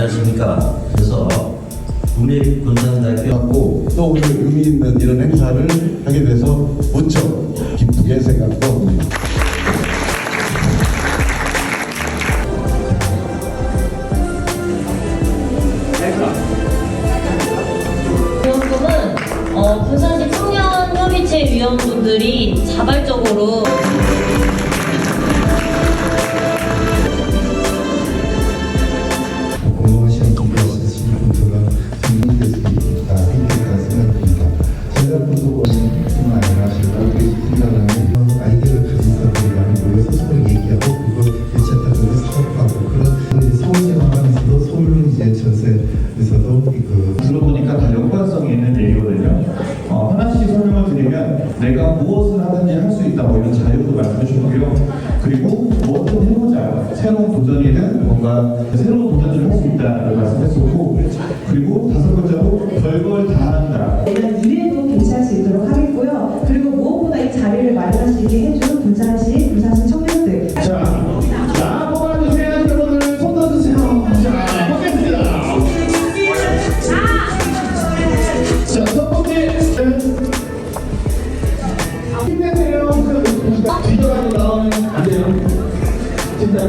안녕하십니까. 그래서 국립군산대학교 갖고 또 우리 의미 있는 이런 행사를 하게 돼서 무척 기쁘게 생각도 합니다. 위원금은 어, 군산시 청년협의체 위원분들이 자발적으로 그리고 뭐든 해보자. 새로운 도전이든 뭔가 새로운 도전을 할 수 있다는 말씀.